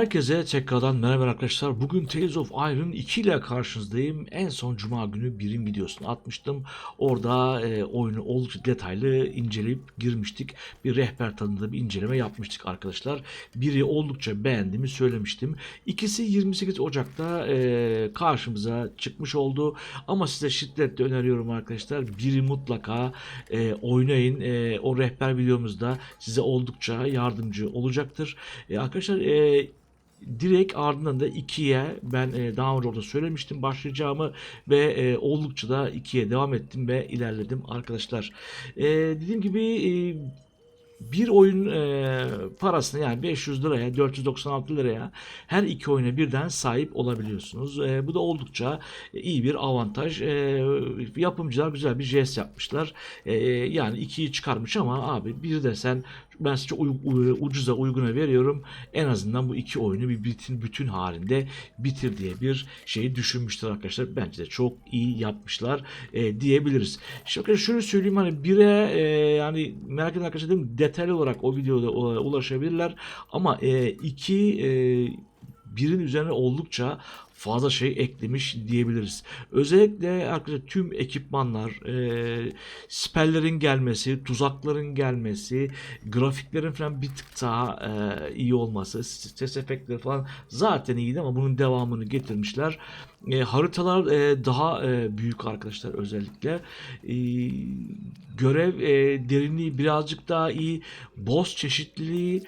Herkese tekrardan merhaba arkadaşlar. Bugün Tales of Iron 2 ile karşınızdayım. En son Cuma günü birim videosunu atmıştım. Orada e, oyunu oldukça detaylı inceleyip girmiştik. Bir rehber tadında bir inceleme yapmıştık arkadaşlar. Biri oldukça beğendiğimi söylemiştim. İkisi 28 Ocak'ta e, karşımıza çıkmış oldu. Ama size şiddetle öneriyorum arkadaşlar. Biri mutlaka e, oynayın. E, o rehber videomuzda size oldukça yardımcı olacaktır. E, arkadaşlar e, direkt ardından da 2'ye ben e, daha önce orada söylemiştim başlayacağımı ve e, oldukça da 2'ye devam ettim ve ilerledim arkadaşlar. E, dediğim gibi e, bir oyun e, parasını yani 500 liraya 496 liraya her iki oyuna birden sahip olabiliyorsunuz. E, bu da oldukça iyi bir avantaj. E, yapımcılar güzel bir jest yapmışlar. E, yani ikiyi çıkarmış ama abi bir de sen ben size ucuza uyguna veriyorum. En azından bu iki oyunu bir bütün bütün halinde bitir diye bir şeyi düşünmüşler arkadaşlar. Bence de çok iyi yapmışlar e, diyebiliriz. Şimdi arkadaşlar şöyle söyleyeyim hani bire e, yani merak eden arkadaşlar dedim detaylı olarak o videoda ulaşabilirler ama e, iki e, birin üzerine oldukça fazla şey eklemiş diyebiliriz. Özellikle arkadaşlar tüm ekipmanlar, e, spellerin gelmesi, tuzakların gelmesi, grafiklerin falan bir tık daha e, iyi olması, ses efektleri falan zaten iyiydi ama bunun devamını getirmişler. E, haritalar e, daha e, büyük arkadaşlar özellikle. E, görev e, derinliği birazcık daha iyi. Boss çeşitliliği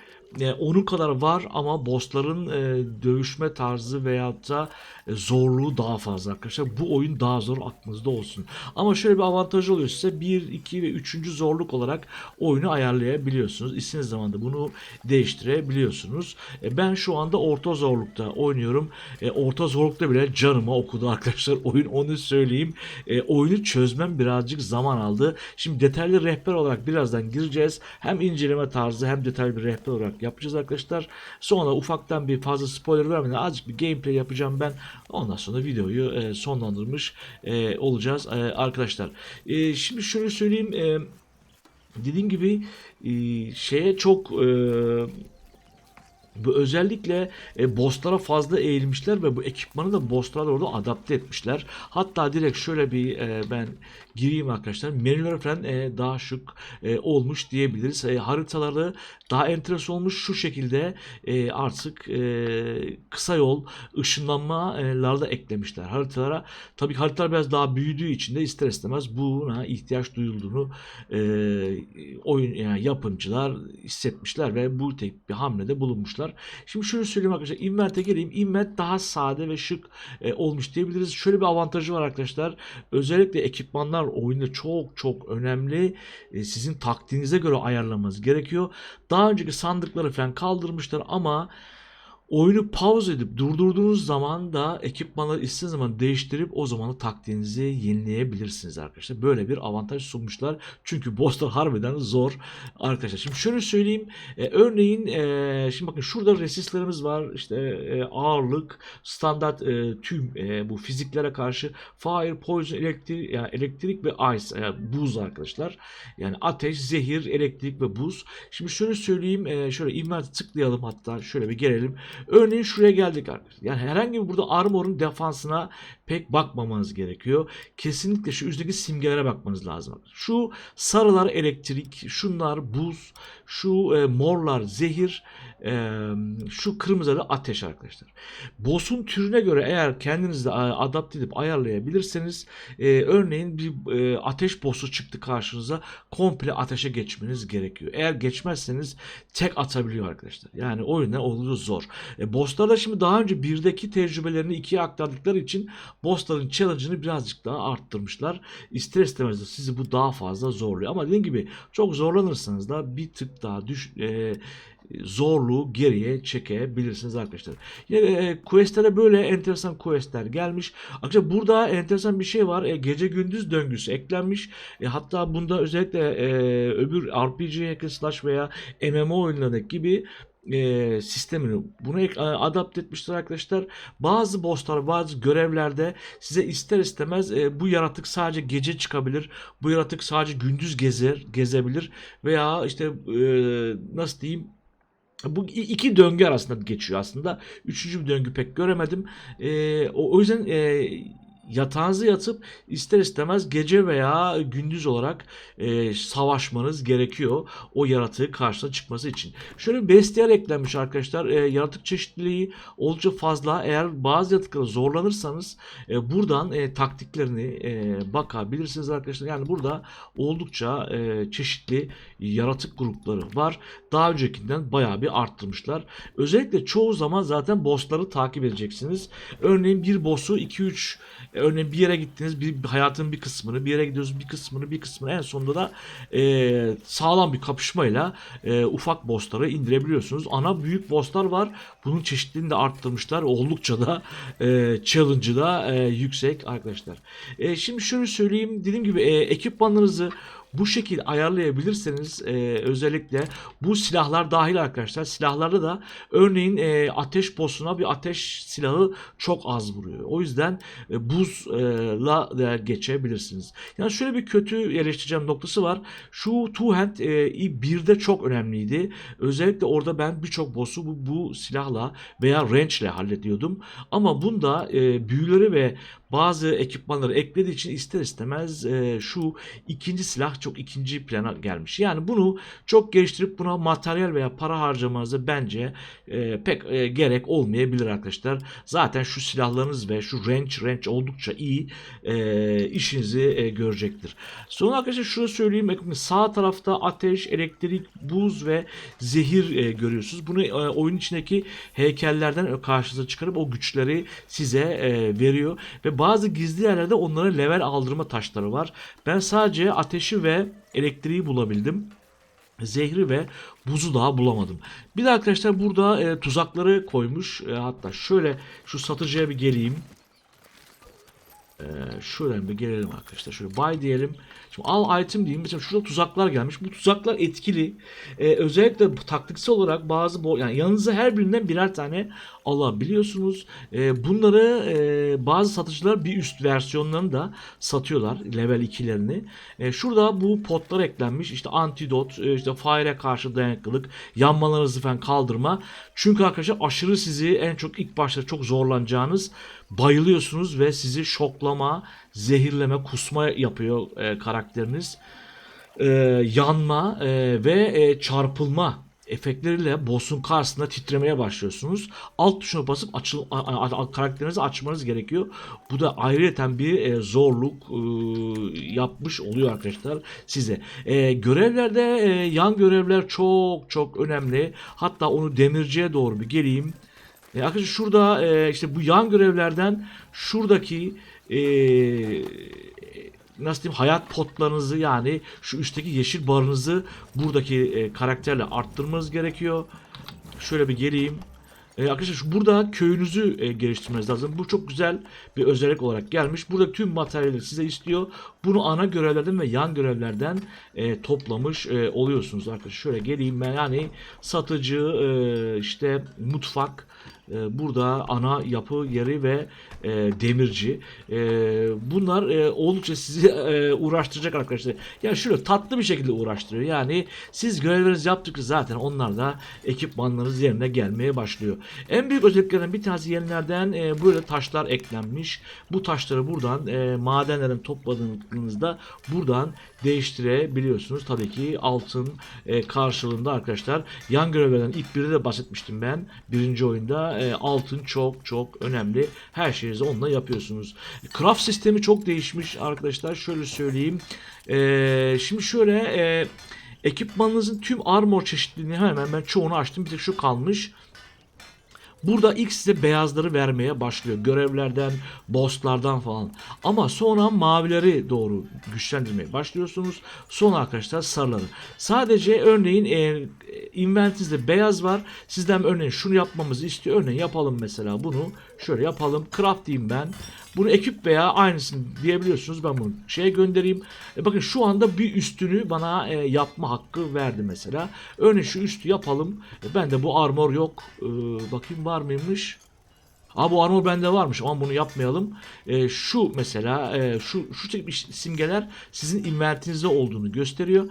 onun kadar var ama bossların e, dövüşme tarzı veyahut da e, zorluğu daha fazla arkadaşlar. Bu oyun daha zor aklınızda olsun. Ama şöyle bir avantajı oluyor size 1, 2 ve 3. zorluk olarak oyunu ayarlayabiliyorsunuz. İstediğiniz zaman da bunu değiştirebiliyorsunuz. E, ben şu anda orta zorlukta oynuyorum. Orta zorlukta bile canıma okudu arkadaşlar oyun onu söyleyeyim. Oyunu çözmem birazcık zaman aldı. Şimdi detaylı rehber olarak birazdan gireceğiz. Hem inceleme tarzı hem detaylı bir rehber olarak yapacağız arkadaşlar. Sonra ufaktan bir fazla spoiler vermeden azıcık bir gameplay yapacağım ben. Ondan sonra videoyu e, sonlandırmış e, olacağız e, arkadaşlar. E, şimdi şöyle söyleyeyim. E, dediğim gibi e, şeye çok e, bu özellikle e, bosslara fazla eğilmişler ve bu ekipmanı da bosslara doğru adapte etmişler. Hatta direkt şöyle bir e, ben gireyim arkadaşlar. Menüler falan e, daha şık e, olmuş diyebiliriz. E, haritaları daha enteresan olmuş. Şu şekilde e, artık e, kısa yol ışınlanmalar da eklemişler haritalara. Tabii haritalar biraz daha büyüdüğü için de ister istemez buna ihtiyaç duyulduğunu e, oyun yani yapımcılar hissetmişler ve bu tek bir hamlede bulunmuşlar. Şimdi şunu söyleyeyim arkadaşlar. Invent'e geleyim. Invent daha sade ve şık e, olmuş diyebiliriz. Şöyle bir avantajı var arkadaşlar. Özellikle ekipmanlar oyunda çok çok önemli. E, sizin taktiğinize göre ayarlamanız gerekiyor. Daha önceki sandıkları falan kaldırmışlar ama oyunu pause edip durdurduğunuz zaman da ekipmanları istediğiniz zaman değiştirip o zaman da taktiğinizi yenileyebilirsiniz arkadaşlar. Böyle bir avantaj sunmuşlar. Çünkü bosslar harbiden zor arkadaşlar. Şimdi şöyle söyleyeyim. E, örneğin e, şimdi bakın şurada resistlerimiz var. İşte e, ağırlık, standart e, tüm e, bu fiziklere karşı fire, poison, elektrik, yani elektrik ve ice, yani buz arkadaşlar. Yani ateş, zehir, elektrik ve buz. Şimdi şöyle söyleyeyim. E, şöyle invent'e tıklayalım hatta şöyle bir gelelim. Örneğin şuraya geldik arkadaşlar. Yani herhangi bir burada armor'un defansına pek bakmamanız gerekiyor. Kesinlikle şu üstteki simgelere bakmanız lazım. Şu sarılar elektrik, şunlar buz, şu e, morlar zehir, e, şu kırmızıları ateş arkadaşlar. Boss'un türüne göre eğer kendiniz de e, adapte edip ayarlayabilirseniz e, örneğin bir e, ateş boss'u çıktı karşınıza komple ateşe geçmeniz gerekiyor. Eğer geçmezseniz tek atabiliyor arkadaşlar. Yani o yüzden oldukça zor. E, bosslar da şimdi daha önce birdeki tecrübelerini ikiye aktardıkları için bossların challenge'ını birazcık daha arttırmışlar. İster istemez de sizi bu daha fazla zorluyor. Ama dediğim gibi çok zorlanırsanız da bir tık daha düş, e, zorluğu geriye çekebilirsiniz arkadaşlar. Yine e, questlere böyle enteresan questler gelmiş. Arkadaşlar burada enteresan bir şey var. E, gece gündüz döngüsü eklenmiş. E, hatta bunda özellikle e, öbür RPG hack and slash veya MMO oyunlarındaki gibi e, sistemini e, adapte etmişler arkadaşlar. Bazı bosslar, bazı görevlerde size ister istemez e, bu yaratık sadece gece çıkabilir. Bu yaratık sadece gündüz gezer, gezebilir veya işte e, nasıl diyeyim Bu iki döngü arasında geçiyor aslında. Üçüncü bir döngü pek göremedim. Ee, o, o yüzden e, yatağınıza yatıp ister istemez gece veya gündüz olarak e, savaşmanız gerekiyor o yaratığı karşısına çıkması için. Şöyle bir bestiyer eklenmiş arkadaşlar. E, yaratık çeşitliliği oldukça fazla. Eğer bazı yaratıklara zorlanırsanız e, buradan e, taktiklerini e, bakabilirsiniz arkadaşlar. Yani burada oldukça e, çeşitli yaratık grupları var. Daha öncekinden bayağı bir arttırmışlar. Özellikle çoğu zaman zaten bossları takip edeceksiniz. Örneğin bir boss'u 2-3 örneğin bir yere gittiniz bir hayatın bir kısmını bir yere gidiyorsunuz bir kısmını bir kısmını en sonunda da e, sağlam bir kapışmayla e, ufak bossları indirebiliyorsunuz. Ana büyük bosslar var. Bunun çeşitliliğini de arttırmışlar. Oldukça da e, challenge'ı da e, yüksek arkadaşlar. E, şimdi şunu söyleyeyim. Dediğim gibi e, ekipmanlarınızı bu şekilde ayarlayabilirseniz e, özellikle bu silahlar dahil arkadaşlar silahlarda da örneğin e, ateş boss'una bir ateş silahı çok az vuruyor. O yüzden e, buzla da geçebilirsiniz. Yani şöyle bir kötü eleştireceğim noktası var. Şu two hand e, birde çok önemliydi. Özellikle orada ben birçok boss'u bu, bu silahla veya range ile hallediyordum. Ama bunda e, büyüleri ve bazı ekipmanları eklediği için ister istemez e, şu ikinci silah çok ikinci plana gelmiş. Yani bunu çok geliştirip buna materyal veya para harcamanıza bence e, pek e, gerek olmayabilir arkadaşlar. Zaten şu silahlarınız ve şu range range oldukça iyi e, işinizi e, görecektir. Sonra arkadaşlar şunu söyleyeyim. Sağ tarafta ateş, elektrik, buz ve zehir e, görüyorsunuz. Bunu e, oyun içindeki heykellerden karşınıza çıkarıp o güçleri size e, veriyor ve bazı gizli yerlerde onlara level aldırma taşları var. Ben sadece ateşi ve elektriği bulabildim. Zehri ve buzu daha bulamadım. Bir de arkadaşlar burada e, tuzakları koymuş. E, hatta şöyle şu satıcıya bir geleyim. E, şöyle bir gelelim arkadaşlar. Şöyle buy diyelim. Şimdi al item diyeyim. Mesela şurada tuzaklar gelmiş. Bu tuzaklar etkili. E, özellikle taktiksel olarak bazı yani yanınıza her birinden birer tane alabiliyorsunuz. E, bunları e, bazı satıcılar bir üst versiyonlarını da satıyorlar. Level 2'lerini. E, şurada bu potlar eklenmiş. İşte antidot, e, işte fire'e karşı dayanıklılık, yanmalarınızı falan kaldırma. Çünkü arkadaşlar aşırı sizi en çok ilk başta çok zorlanacağınız bayılıyorsunuz ve sizi şoklama, zehirleme, kusma yapıyor e, karakteriniz. E, yanma e, ve e, çarpılma efektleriyle boss'un karşısında titremeye başlıyorsunuz. Alt tuşuna basıp açıl, karakterinizi açmanız gerekiyor. Bu da ayrıyeten bir e, zorluk e, yapmış oluyor arkadaşlar size. E, görevlerde e, yan görevler çok çok önemli. Hatta onu demirciye doğru bir geleyim. E, arkadaşlar şurada e, işte bu yan görevlerden şuradaki e, nasıl diyeyim hayat potlarınızı yani şu üstteki yeşil barınızı buradaki e, karakterle arttırmanız gerekiyor. Şöyle bir geleyim. E, arkadaşlar şu burada köyünüzü e, geliştirmeniz lazım. Bu çok güzel bir özellik olarak gelmiş. Burada tüm materyalleri size istiyor. Bunu ana görevlerden ve yan görevlerden e, toplamış e, oluyorsunuz arkadaşlar. Şöyle geleyim ben yani satıcı e, işte mutfak e, burada ana yapı yeri ve e, demirci. E, bunlar e, oldukça sizi e, uğraştıracak arkadaşlar. Yani şöyle tatlı bir şekilde uğraştırıyor. Yani siz görevlerinizi yaptıkça zaten onlar da ekipmanlarınız yerine gelmeye başlıyor. En büyük özelliklerinden bir tanesi yenilerden e, böyle taşlar eklenmiş. Bu taşları buradan e, madenlerden topladığınızda buradan değiştirebiliyorsunuz. Tabii ki altın e, karşılığında arkadaşlar. Yan görevlerden ilk biri de bahsetmiştim ben. Birinci oyunda e, altın çok çok önemli. Her şeyinizi onunla yapıyorsunuz. Craft sistemi çok değişmiş arkadaşlar. Şöyle söyleyeyim. E, şimdi şöyle e, ekipmanınızın tüm armor çeşitliliğini hemen ben çoğunu açtım. Bir tek şu kalmış. Burada ilk size beyazları vermeye başlıyor. Görevlerden, bosslardan falan. Ama sonra mavileri doğru güçlendirmeye başlıyorsunuz. Sonra arkadaşlar sarıları. Sadece örneğin e, inventinizde beyaz var. Sizden örneğin şunu yapmamızı istiyor. Örneğin yapalım mesela bunu. Şöyle yapalım. Craft diyeyim ben. Bunu ekip veya aynısını diyebiliyorsunuz. Ben bunu şeye göndereyim. E bakın şu anda bir üstünü bana e, yapma hakkı verdi mesela. Örneğin şu üstü yapalım. E, ben de bu armor yok. E, bakayım var mıymış? Aa bu armor bende varmış ama bunu yapmayalım. Ee, şu mesela e, şu şu tip simgeler sizin inventinizde olduğunu gösteriyor.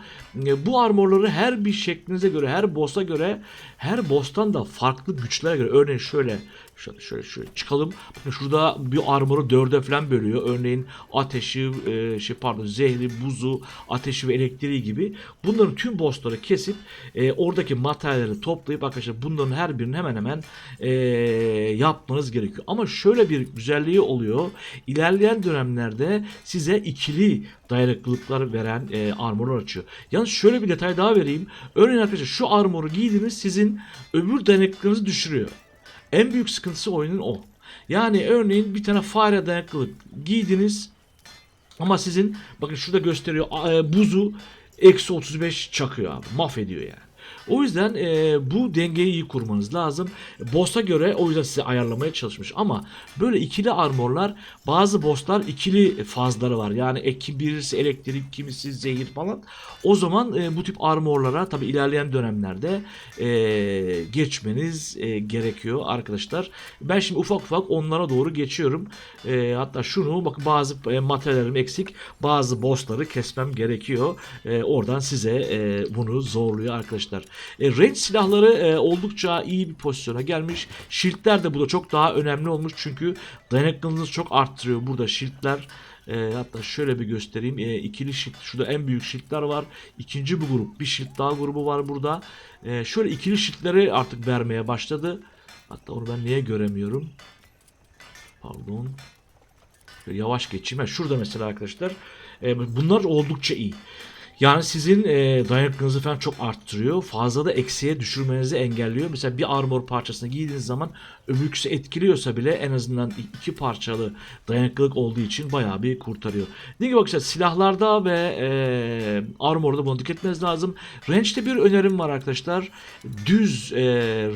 E, bu armorları her bir şeklinize göre, her boss'a göre, her boss'tan da farklı güçlere göre. Örneğin şöyle şöyle şöyle, şöyle çıkalım. Bakın şurada bir armoru dörde falan bölüyor. Örneğin ateşi, e, şey pardon zehri, buzu, ateşi ve elektriği gibi. Bunların tüm boss'ları kesip e, oradaki materyalleri toplayıp arkadaşlar bunların her birini hemen hemen e, yapmanız gerekiyor. Ama şöyle bir güzelliği oluyor. İlerleyen dönemlerde size ikili dayanıklılıklar veren e, armorlar açıyor. Yalnız şöyle bir detay daha vereyim. Örneğin arkadaşlar şu armoru giydiniz sizin öbür dayanıklılığınızı düşürüyor. En büyük sıkıntısı oyunun o. Yani örneğin bir tane fare dayanıklılık giydiniz ama sizin bakın şurada gösteriyor buzu eksi 35 çakıyor abi. Mahvediyor yani. O yüzden e, bu dengeyi iyi kurmanız lazım. Boss'a göre o yüzden size ayarlamaya çalışmış. Ama böyle ikili armorlar bazı bosslar ikili fazları var. Yani ek, birisi elektrik kimisi zehir falan. O zaman e, bu tip armorlara tabi ilerleyen dönemlerde e, geçmeniz e, gerekiyor arkadaşlar. Ben şimdi ufak ufak onlara doğru geçiyorum. E, hatta şunu bakın bazı e, materyallerim eksik. Bazı bossları kesmem gerekiyor. E, oradan size e, bunu zorluyor arkadaşlar. E, range silahları e, oldukça iyi bir pozisyona gelmiş. Shield'ler de bu da çok daha önemli olmuş. Çünkü dayanıklılığınızı çok arttırıyor burada shield'ler. E, hatta şöyle bir göstereyim. E, ikili shield. Şurada en büyük shield'ler var. İkinci bu grup. Bir shield daha grubu var burada. E, şöyle ikili shield'leri artık vermeye başladı. Hatta onu ben niye göremiyorum? Pardon. Şöyle yavaş geçeyim. Ha, şurada mesela arkadaşlar. E, bunlar oldukça iyi. Yani sizin e, dayanıklılığınızı falan çok arttırıyor. Fazla da eksiye düşürmenizi engelliyor. Mesela bir armor parçasını giydiğiniz zaman öbürküsü etkiliyorsa bile en azından iki parçalı dayanıklılık olduğu için bayağı bir kurtarıyor. Dediğim gibi arkadaşlar silahlarda ve e, armorda bunu dikkat etmeniz lazım. Range'de bir önerim var arkadaşlar. Düz e,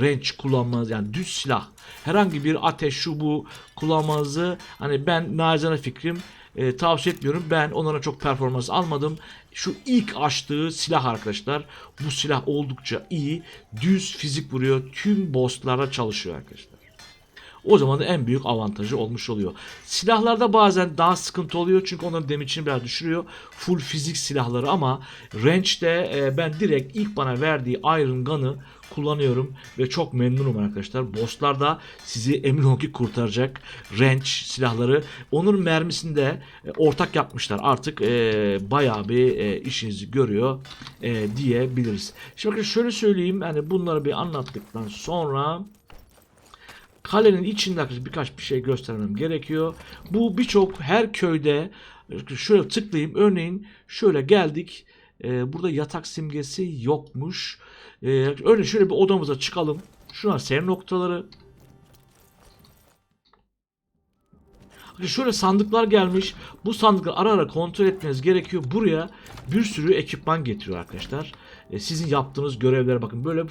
range kullanmanız yani düz silah. Herhangi bir ateş şu bu kullanmanızı hani ben nacizane fikrim e, tavsiye etmiyorum. Ben onlara çok performans almadım. Şu ilk açtığı silah arkadaşlar. Bu silah oldukça iyi. Düz fizik vuruyor. Tüm bosslara çalışıyor arkadaşlar. O zaman da en büyük avantajı olmuş oluyor. Silahlarda bazen daha sıkıntı oluyor çünkü onların damage'ini biraz düşürüyor. Full fizik silahları ama range'de e, ben direkt ilk bana verdiği Iron Gun'ı kullanıyorum ve çok memnunum arkadaşlar. Bosslarda sizi emin olun ki kurtaracak range silahları. Onun mermisini de e, ortak yapmışlar. Artık e, bayağı bir e, işinizi görüyor e, diyebiliriz. Şimdi bakın şöyle söyleyeyim. Hani bunları bir anlattıktan sonra kalenin içinde birkaç bir şey göstermem gerekiyor. Bu birçok her köyde şöyle tıklayayım. Örneğin şöyle geldik. Ee, burada yatak simgesi yokmuş. Ee, örneğin şöyle bir odamıza çıkalım. Şunlar seyir noktaları. Şöyle sandıklar gelmiş. Bu sandıkları ara ara kontrol etmeniz gerekiyor. Buraya bir sürü ekipman getiriyor arkadaşlar. E, sizin yaptığınız görevlere bakın. Böyle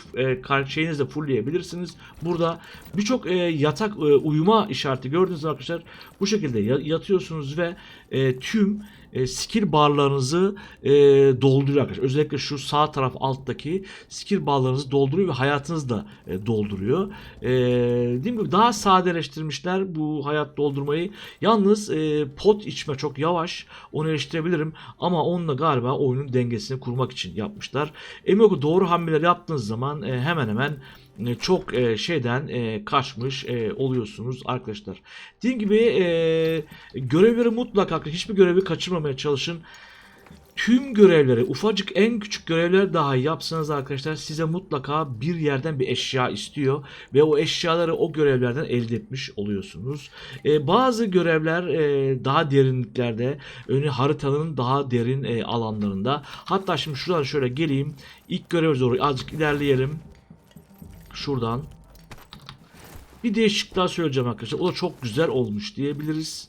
e, şeyinizle fullleyebilirsiniz. Burada birçok e, yatak e, uyuma işareti gördüğünüz zaman arkadaşlar bu şekilde ya- yatıyorsunuz ve e, tüm e, skill barlarınızı e, dolduruyor arkadaşlar. Özellikle şu sağ taraf alttaki skill barlarınızı dolduruyor ve hayatınızı da e, dolduruyor. E, dediğim gibi daha sadeleştirmişler bu hayat doldurmayı. Yalnız e, pot içme çok yavaş. Onu eleştirebilirim. Ama onunla galiba oyunun dengesini kurmak için yapmışlar. Ki doğru hamleler yaptığınız zaman e, hemen hemen çok e, şeyden e, kaçmış e, oluyorsunuz arkadaşlar. Dediğim gibi e, görevleri mutlaka hiçbir görevi kaçırmamaya çalışın. Tüm görevleri ufacık en küçük görevler dahi yapsanız arkadaşlar size mutlaka bir yerden bir eşya istiyor ve o eşyaları o görevlerden elde etmiş oluyorsunuz. E, bazı görevler e, daha derinliklerde, önü haritanın daha derin e, alanlarında. Hatta şimdi şuradan şöyle geleyim. İlk göreve doğru azıcık ilerleyelim. Şuradan. Bir değişiklik daha söyleyeceğim arkadaşlar. O da çok güzel olmuş diyebiliriz.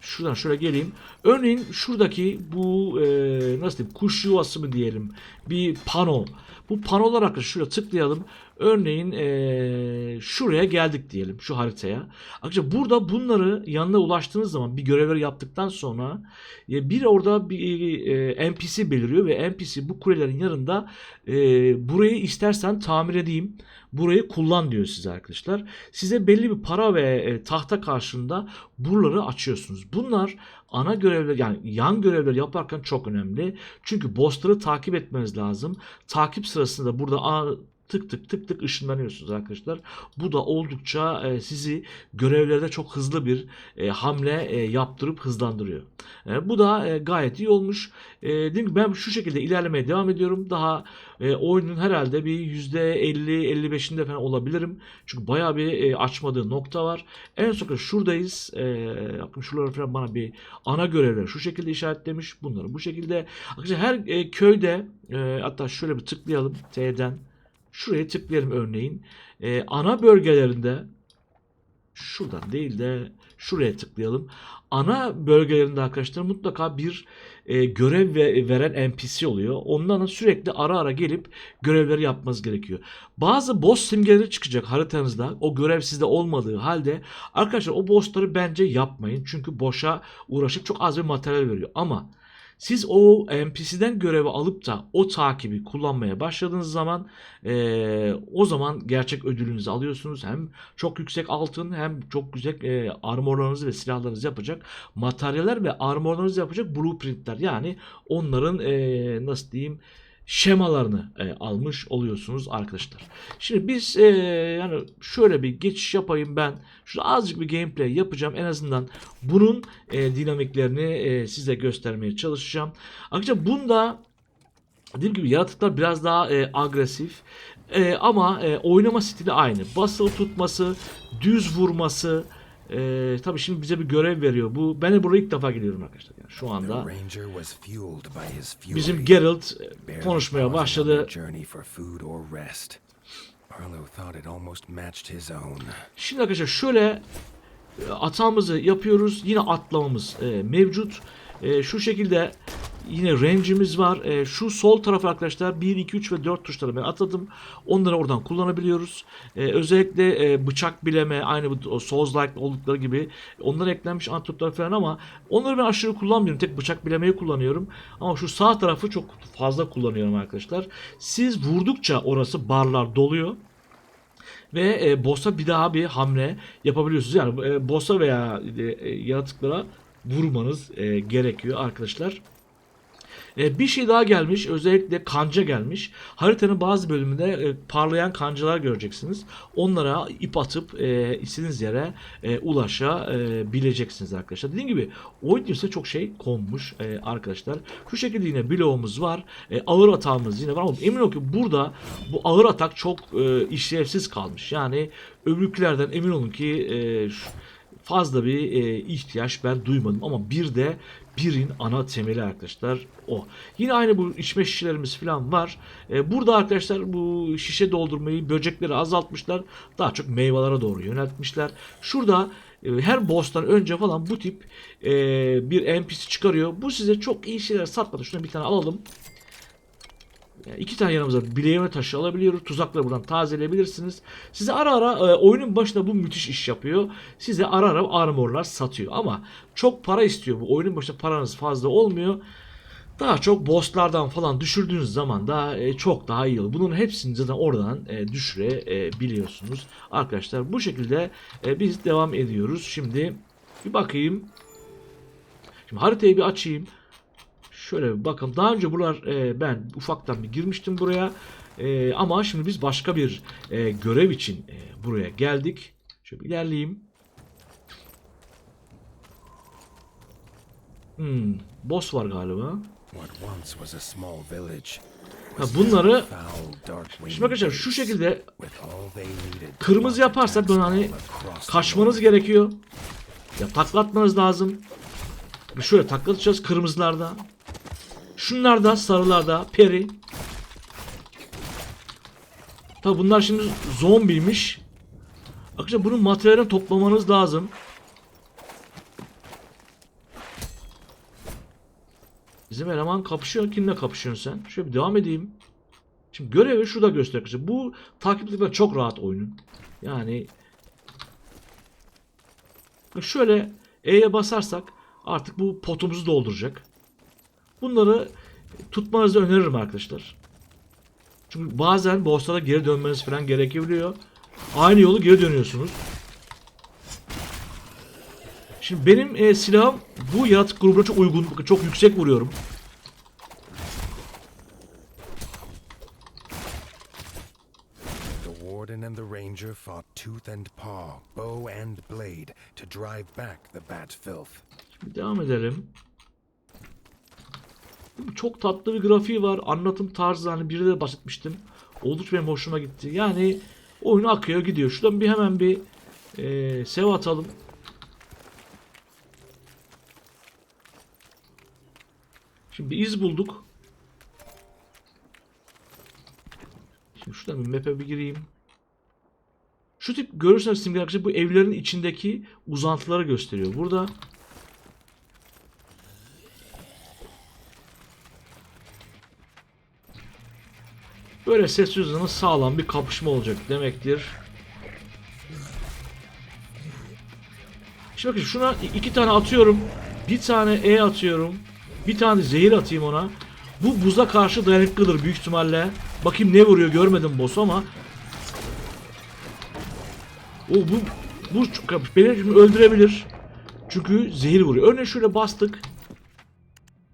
Şuradan şöyle geleyim. Örneğin şuradaki bu e, nasıl diyeyim kuş yuvası mı diyelim bir pano. Bu panolar hakkında şuraya tıklayalım. Örneğin e, şuraya geldik diyelim şu haritaya. Arkadaşlar burada bunları yanına ulaştığınız zaman bir görevleri yaptıktan sonra e, bir orada bir e, NPC beliriyor ve NPC bu kulelerin yanında e, burayı istersen tamir edeyim. Burayı kullan diyor size arkadaşlar. Size belli bir para ve e, tahta karşılığında buraları açıyorsunuz. Bunlar ana görevler yani yan görevler yaparken çok önemli. Çünkü bossları takip etmeniz lazım. Takip sırasında burada tık tık tık tık ışınlanıyorsunuz arkadaşlar. Bu da oldukça e, sizi görevlerde çok hızlı bir e, hamle e, yaptırıp hızlandırıyor. E, bu da e, gayet iyi olmuş. E, dediğim gibi ben şu şekilde ilerlemeye devam ediyorum. Daha e, oyunun herhalde bir %50-55'inde falan olabilirim. Çünkü bayağı bir e, açmadığı nokta var. En son şuradayız. E, bakın şuralara falan bana bir ana görevler şu şekilde işaretlemiş. Bunları bu şekilde. Arkadaşlar her e, köyde e, hatta şöyle bir tıklayalım T'den. Şuraya tıklayalım örneğin. E, ana bölgelerinde şuradan değil de şuraya tıklayalım. Ana bölgelerinde arkadaşlar mutlaka bir e, görev ve, veren NPC oluyor. Ondan da sürekli ara ara gelip görevleri yapmanız gerekiyor. Bazı boss simgeleri çıkacak haritanızda. O görev sizde olmadığı halde arkadaşlar o bossları bence yapmayın. Çünkü boşa uğraşıp çok az bir materyal veriyor. Ama siz o NPC'den görevi alıp da o takibi kullanmaya başladığınız zaman eee, o zaman gerçek ödülünüzü alıyorsunuz. Hem çok yüksek altın hem çok güzel eee, armorlarınızı ve silahlarınızı yapacak materyaller ve armorlarınızı yapacak blueprintler. Yani onların eee, nasıl diyeyim şemalarını e, almış oluyorsunuz arkadaşlar. Şimdi biz e, yani şöyle bir geçiş yapayım ben. Şurada azıcık bir gameplay yapacağım. En azından bunun e, dinamiklerini e, size göstermeye çalışacağım. Arkadaşlar bunda dediğim gibi yaratıklar biraz daha e, agresif. E, ama e, oynama stili aynı. Basılı tutması, düz vurması. E, tabii şimdi bize bir görev veriyor. Bu ben de buraya ilk defa geliyorum arkadaşlar. Yani şu anda bizim Geralt konuşmaya başladı. Şimdi arkadaşlar şöyle e, atağımızı yapıyoruz. Yine atlamamız e, mevcut. E, şu şekilde yine range'imiz var. E, şu sol taraf arkadaşlar 1, 2, 3 ve 4 tuşları ben atadım. Onları oradan kullanabiliyoruz. E, özellikle e, bıçak bileme aynı bu Souls-like oldukları gibi onlara eklenmiş antidote'lar falan ama onları ben aşırı kullanmıyorum. Tek bıçak bilemeyi kullanıyorum. Ama şu sağ tarafı çok fazla kullanıyorum arkadaşlar. Siz vurdukça orası barlar doluyor ve e, boss'a bir daha bir hamle yapabiliyorsunuz. Yani e, boss'a veya e, yaratıklara vurmanız e, gerekiyor arkadaşlar. E, bir şey daha gelmiş. Özellikle kanca gelmiş. Haritanın bazı bölümünde e, parlayan kancalar göreceksiniz. Onlara ip atıp e, istediğiniz yere e, ulaşabileceksiniz arkadaşlar. Dediğim gibi içerisinde çok şey konmuş e, arkadaşlar. Şu şekilde yine bloğumuz var. E, ağır atağımız yine var ama emin olun ki burada bu ağır atak çok e, işlevsiz kalmış. Yani öbürkülerden emin olun ki e, şu- fazla bir e, ihtiyaç ben duymadım ama bir de birin ana temeli arkadaşlar o. Yine aynı bu içme şişelerimiz falan var. E, burada arkadaşlar bu şişe doldurmayı böcekleri azaltmışlar. Daha çok meyvelere doğru yöneltmişler. Şurada e, her boss'tan önce falan bu tip e, bir NPC çıkarıyor. Bu size çok iyi şeyler satmadı. Şuna bir tane alalım. Yani iki tane yanımıza bileğime taşı alabiliyoruz. Tuzakları buradan tazeleyebilirsiniz. Size ara ara e, oyunun başında bu müthiş iş yapıyor. Size ara ara armorlar satıyor. Ama çok para istiyor bu. Oyunun başında paranız fazla olmuyor. Daha çok bosslardan falan düşürdüğünüz zaman da e, çok daha iyi olur. Bunun hepsini zaten oradan e, düşürebiliyorsunuz. Arkadaşlar bu şekilde e, biz devam ediyoruz. Şimdi bir bakayım. Şimdi haritayı bir açayım. Şöyle bir bakın. Daha önce buralar e, ben ufaktan bir girmiştim buraya. E, ama şimdi biz başka bir e, görev için e, buraya geldik. Şöyle ilerleyeyim. Hmm, boss var galiba. What once was a small village. Ha, bunları şimdi arkadaşlar şu şekilde kırmızı yaparsak böyle hani kaçmanız gerekiyor. Ya taklatmanız lazım. Şöyle taklatacağız kırmızılarda. Şunlarda sarılarda peri. Tabi bunlar şimdi zombiymiş. Arkadaşlar bunun materyalini toplamanız lazım. Bizim eleman kapışıyor. Kimle kapışıyorsun sen? Şöyle bir devam edeyim. Şimdi görevi şurada gösteriyor. Bu takiplikler çok rahat oyunun. Yani şöyle E'ye basarsak artık bu potumuzu dolduracak. Bunları tutmanızı öneririm arkadaşlar. Çünkü bazen bosslara geri dönmeniz falan gerekebiliyor. Aynı yolu geri dönüyorsunuz. Şimdi benim e, silahım bu yaratık grubuna çok uygun. Bakın çok yüksek vuruyorum. Warden and the ranger fought tooth and paw, bow and blade, to drive back the bat filth. Devam edelim. Çok tatlı bir grafiği var. Anlatım tarzı hani biri de bahsetmiştim. Oldukça benim hoşuma gitti. Yani oyun akıyor gidiyor. Şuradan bir hemen bir e, sev atalım. Şimdi iz bulduk. Şimdi şuradan bir map'e bir gireyim. Şu tip görürseniz simgeler arkadaşlar bu evlerin içindeki uzantıları gösteriyor. Burada Böyle ses hızını sağlam bir kapışma olacak demektir. Şimdi bakın şuna iki tane atıyorum. Bir tane E atıyorum. Bir tane zehir atayım ona. Bu buza karşı dayanıklıdır büyük ihtimalle. Bakayım ne vuruyor görmedim boss ama. O bu bu çok- beni şimdi öldürebilir. Çünkü zehir vuruyor. Örneğin şöyle bastık.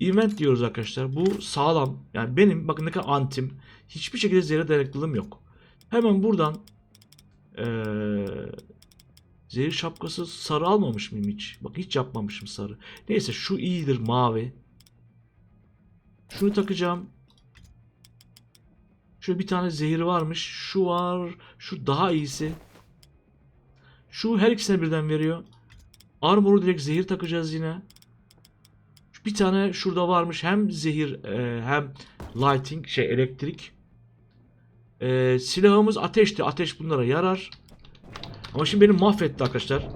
Event diyoruz arkadaşlar. Bu sağlam. Yani benim bakın ne kadar antim. Hiçbir şekilde zehre dayanıklılığım yok. Hemen buradan eee zehir şapkası sarı almamış mıyım hiç? Bak hiç yapmamışım sarı. Neyse şu iyidir mavi. Şunu takacağım. Şöyle bir tane zehir varmış. Şu var. Şu daha iyisi. Şu her ikisine birden veriyor. Armor'u direkt zehir takacağız yine. Bir tane şurada varmış hem zehir hem lighting şey elektrik. E, silahımız ateşti. Ateş bunlara yarar. Ama şimdi beni mahvetti arkadaşlar.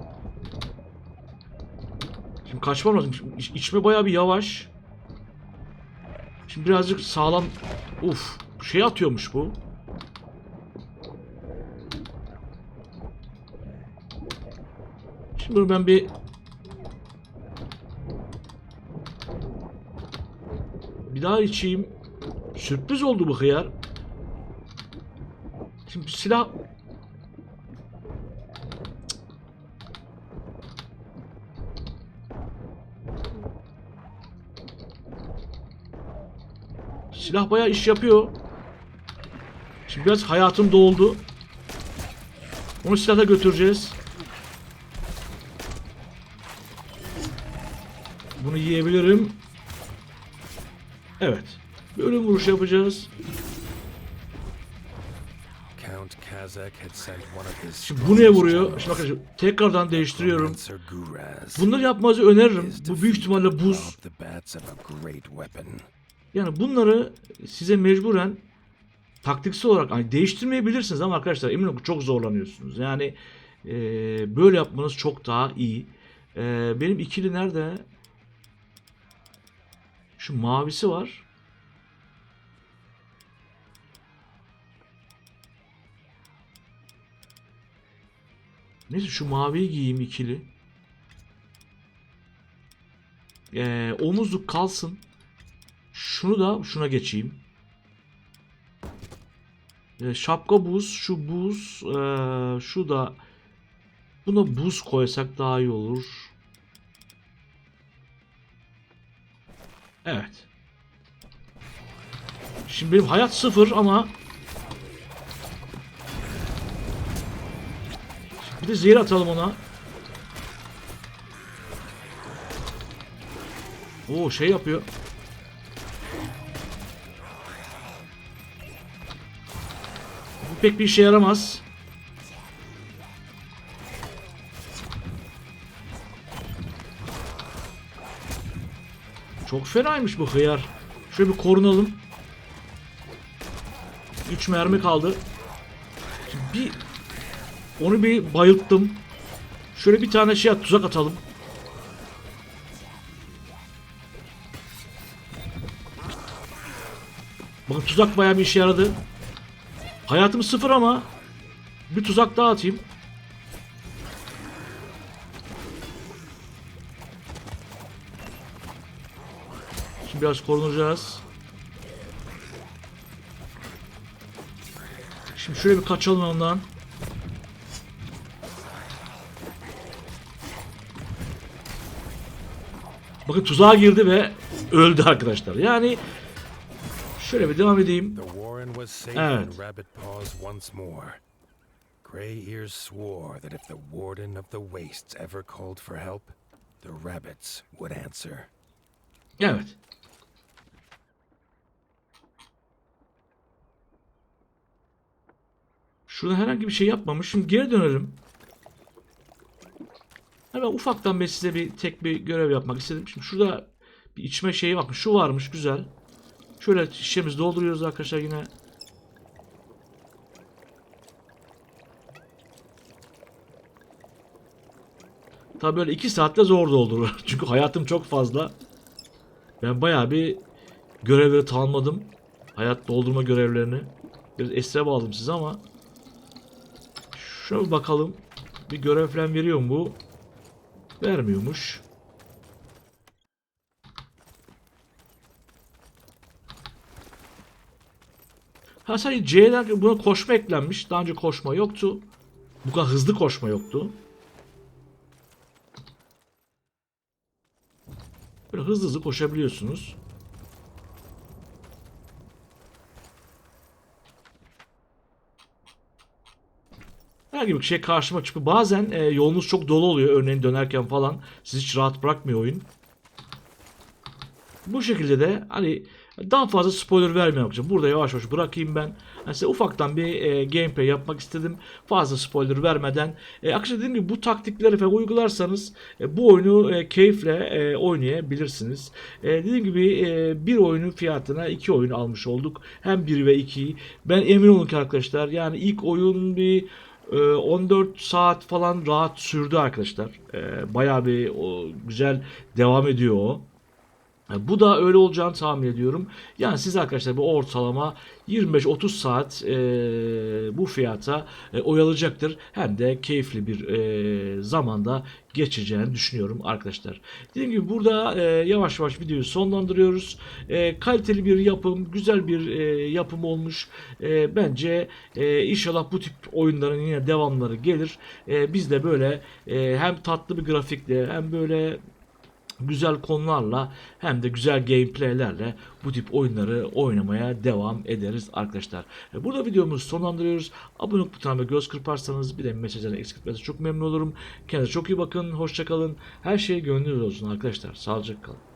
Şimdi kaçmam lazım. Şimdi iç- içme bayağı bir yavaş. Şimdi birazcık sağlam. Uf, şey atıyormuş bu. Şimdi bunu ben bir Bir daha içeyim. Sürpriz oldu bu hıyar. Şimdi silah... Silah bayağı iş yapıyor. Şimdi biraz hayatım doldu. Onu silahla götüreceğiz. Bunu yiyebilirim. Evet. Bir ölüm vuruşu yapacağız. Şimdi bu neye vuruyor? Şimdi arkadaşlar tekrardan değiştiriyorum. Bunları yapmanızı öneririm. Bu büyük ihtimalle buz. Yani bunları size mecburen taktiksel olarak hani değiştirmeyebilirsiniz ama arkadaşlar emin olun çok zorlanıyorsunuz. Yani e, böyle yapmanız çok daha iyi. E, benim ikili nerede? Şu mavisi var. Neyse şu maviyi giyeyim ikili. E, omuzluk kalsın. Şunu da şuna geçeyim. E, şapka buz, şu buz, e, şu da buna buz koysak daha iyi olur. Evet. Şimdi benim hayat sıfır ama bir de zehir atalım ona. Oo şey yapıyor. Bu pek bir işe yaramaz. Çok fenaymış bu hıyar. Şöyle bir korunalım. 3 mermi kaldı. Bir onu bir bayılttım. Şöyle bir tane şey at, tuzak atalım. Bakın tuzak bayağı bir işe yaradı. Hayatım sıfır ama bir tuzak daha atayım. Şimdi biraz korunacağız. Şimdi şöyle bir kaçalım ondan. Bakın tuzağa girdi ve öldü arkadaşlar. Yani şöyle bir devam edeyim. Evet. Grey Ears swore that if the Warden of the Wastes ever called for help, the rabbits would answer. Evet. Şurada herhangi bir şey yapmamış. Şimdi geri dönelim. Hemen ufaktan ben size bir tek bir görev yapmak istedim. Şimdi şurada bir içme şeyi bakın. Şu varmış güzel. Şöyle şişemizi dolduruyoruz arkadaşlar yine. Tabii böyle iki saatte zor doldurur. Çünkü hayatım çok fazla. Ben bayağı bir görevleri tamamladım. Hayat doldurma görevlerini. Biraz esre bağladım size ama şöyle bir bakalım. Bir görev falan veriyor mu bu? Vermiyormuş. Ha sadece C'den buna koşma eklenmiş. Daha önce koşma yoktu. Bu kadar hızlı koşma yoktu. Böyle hızlı hızlı koşabiliyorsunuz. Herhangi bir şey karşıma çıkıyor. Bazen e, yolunuz çok dolu oluyor. Örneğin dönerken falan. Sizi hiç rahat bırakmıyor oyun. Bu şekilde de hani daha fazla spoiler vermiyorum. arkadaşlar. Burada yavaş yavaş bırakayım ben. Yani size ufaktan bir e, gameplay yapmak istedim. Fazla spoiler vermeden. E, arkadaşlar dediğim gibi bu taktikleri falan uygularsanız e, bu oyunu e, keyifle e, oynayabilirsiniz. E, dediğim gibi e, bir oyunun fiyatına iki oyun almış olduk. Hem 1 ve 2'yi. Ben emin olun ki arkadaşlar yani ilk oyun bir 14 saat falan rahat sürdü arkadaşlar. E, Bayağı bir güzel devam ediyor o. Bu da öyle olacağını tahmin ediyorum. Yani siz arkadaşlar bu ortalama 25-30 saat e, bu fiyata e, oyalayacaktır. Hem de keyifli bir e, zamanda geçeceğini düşünüyorum arkadaşlar. Dediğim gibi burada e, yavaş yavaş videoyu sonlandırıyoruz. E, kaliteli bir yapım, güzel bir e, yapım olmuş. E, bence e, inşallah bu tip oyunların yine devamları gelir. E, biz de böyle e, hem tatlı bir grafikle hem böyle güzel konularla hem de güzel gameplaylerle bu tip oyunları oynamaya devam ederiz arkadaşlar. E, Burada videomuzu sonlandırıyoruz. Abone ol butonuna göz kırparsanız bir de mesajları eksik etmezseniz çok memnun olurum. Kendinize çok iyi bakın. Hoşçakalın. Her şey gönlünüzce olsun arkadaşlar. Sağlıcakla kalın.